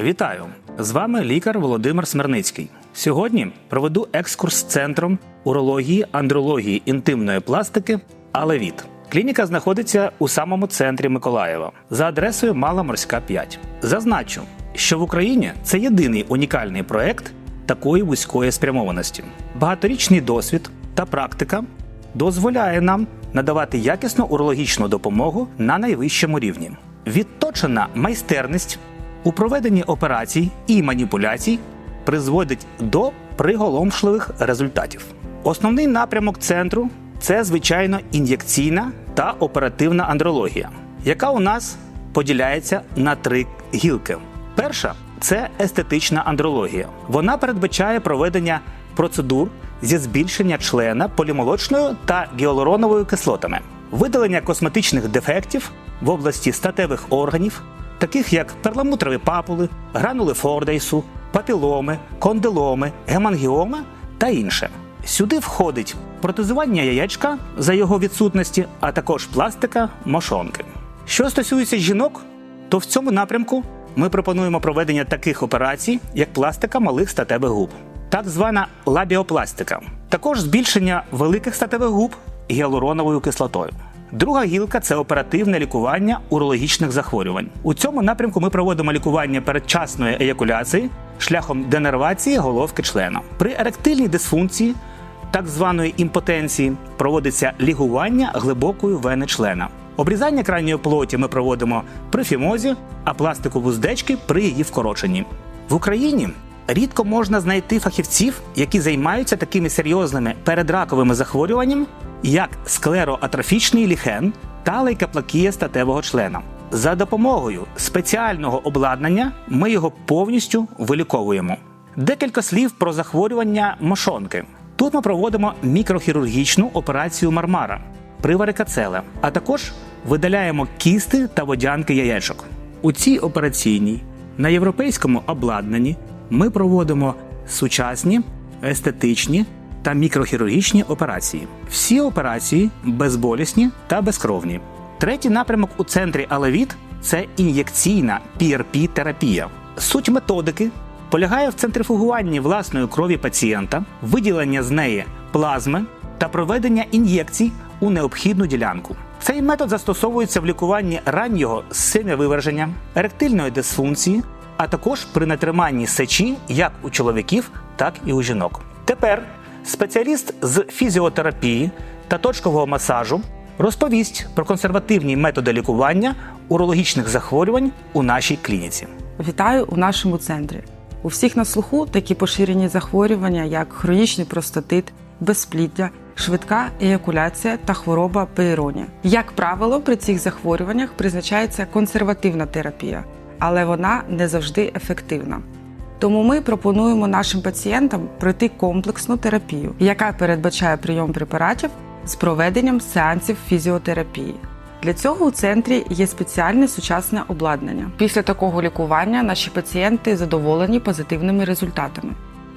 Вітаю! З вами лікар Володимир Смирницький. Сьогодні проведу екскурс центром урології, андрології інтимної пластики Алевіт. Клініка знаходиться у самому центрі Миколаєва за адресою Мала Морська 5. Зазначу, що в Україні це єдиний унікальний проект такої вузької спрямованості. Багаторічний досвід та практика дозволяє нам надавати якісну урологічну допомогу на найвищому рівні. Відточена майстерність у проведенні операцій і маніпуляцій призводить до приголомшливих результатів. Основний напрямок центру це звичайно ін'єкційна та оперативна андрологія, яка у нас поділяється на три гілки. Перша це естетична андрологія. Вона передбачає проведення процедур зі збільшення члена полімолочною та гіалуроновою кислотами, видалення косметичних дефектів в області статевих органів, таких як перламутрові папули, гранули Фордейсу, папіломи, кондиломи, гемангіома та інше. Сюди входить протезування яєчка за його відсутності, а також пластика мошонки. Що стосується жінок, то в цьому напрямку ми пропонуємо проведення таких операцій, як пластика малих статевих губ, так звана лабіопластика, також збільшення великих статевих губ гіалуроновою кислотою. Друга гілка це оперативне лікування урологічних захворювань. У цьому напрямку ми проводимо лікування передчасної еякуляції шляхом денервації головки члена. При еректильній дисфункції, так званої імпотенції, проводиться лігування глибокої вени члена. Обрізання крайньої плоті ми проводимо при фімозі, а пластику вуздечки при її вкороченні. В Україні рідко можна знайти фахівців, які займаються такими серйозними передраковими захворюваннями, як склероатрофічний ліхен та лейкоплакія статевого члена. За допомогою спеціального обладнання ми його повністю виліковуємо. Декілька слів про захворювання мошонки. Тут ми проводимо мікрохірургічну операцію мармара при варикацеле, а також видаляємо кісти та водянки яєчок. У цій операційній на європейському обладнанні ми проводимо сучасні, естетичні та мікрохірургічні операції. Всі операції безболісні та безкровні. Третій напрямок у центрі Алевіт це ін'єкційна PRP-терапія. Суть методики полягає в центрифугуванні власної крові пацієнта, виділення з неї плазми та проведення ін'єкцій у необхідну ділянку. Цей метод застосовується в лікуванні раннього семявиверження, еректильної дисфункції, а також при натриманні сечі як у чоловіків, так і у жінок. Тепер спеціаліст з фізіотерапії та точкового масажу розповість про консервативні методи лікування урологічних захворювань у нашій клініці. Вітаю у нашому центрі. У всіх на слуху такі поширені захворювання, як хронічний простатит, безпліддя, швидка еякуляція та хвороба пейроні. Як правило, при цих захворюваннях призначається консервативна терапія, але вона не завжди ефективна. Тому ми пропонуємо нашим пацієнтам пройти комплексну терапію, яка передбачає прийом препаратів з проведенням сеансів фізіотерапії. Для цього у центрі є спеціальне сучасне обладнання. Після такого лікування наші пацієнти задоволені позитивними результатами.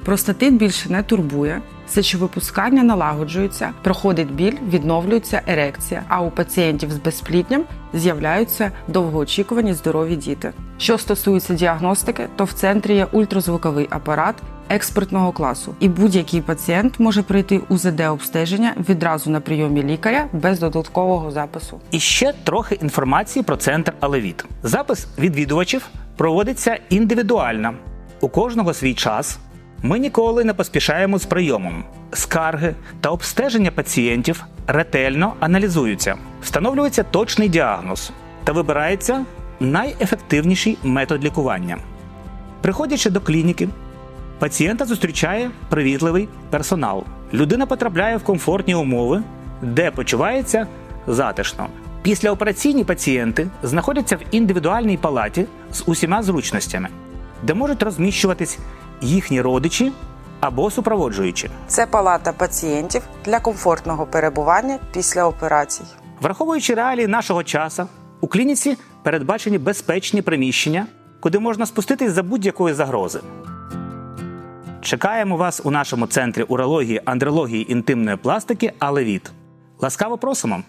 Простатит більше не турбує, сечовипускання налагоджується, проходить біль, відновлюється ерекція, а у пацієнтів з безплідням з'являються довгоочікувані здорові діти. Що стосується діагностики, то в центрі є ультразвуковий апарат експертного класу, і будь-який пацієнт може пройти УЗД-обстеження відразу на прийомі лікаря без додаткового запису. І ще трохи інформації про центр Алевіт. Запис відвідувачів проводиться індивідуально. У кожного свій час. Ми ніколи не поспішаємо з прийомом. Скарги та обстеження пацієнтів ретельно аналізуються, встановлюється точний діагноз та вибирається найефективніший метод лікування. Приходячи до клініки, пацієнта зустрічає привітливий персонал. Людина потрапляє в комфортні умови, де почувається затишно. Післяопераційні пацієнти знаходяться в індивідуальній палаті з усіма зручностями, де можуть розміщуватись їхні родичі або супроводжуючі. Це палата пацієнтів для комфортного перебування після операцій. Враховуючи реалії нашого часу, у клініці передбачені безпечні приміщення, куди можна спуститись за будь-якої загрози. Чекаємо вас у нашому центрі урології, андрології інтимної пластики Алевіт. Ласкаво просимо!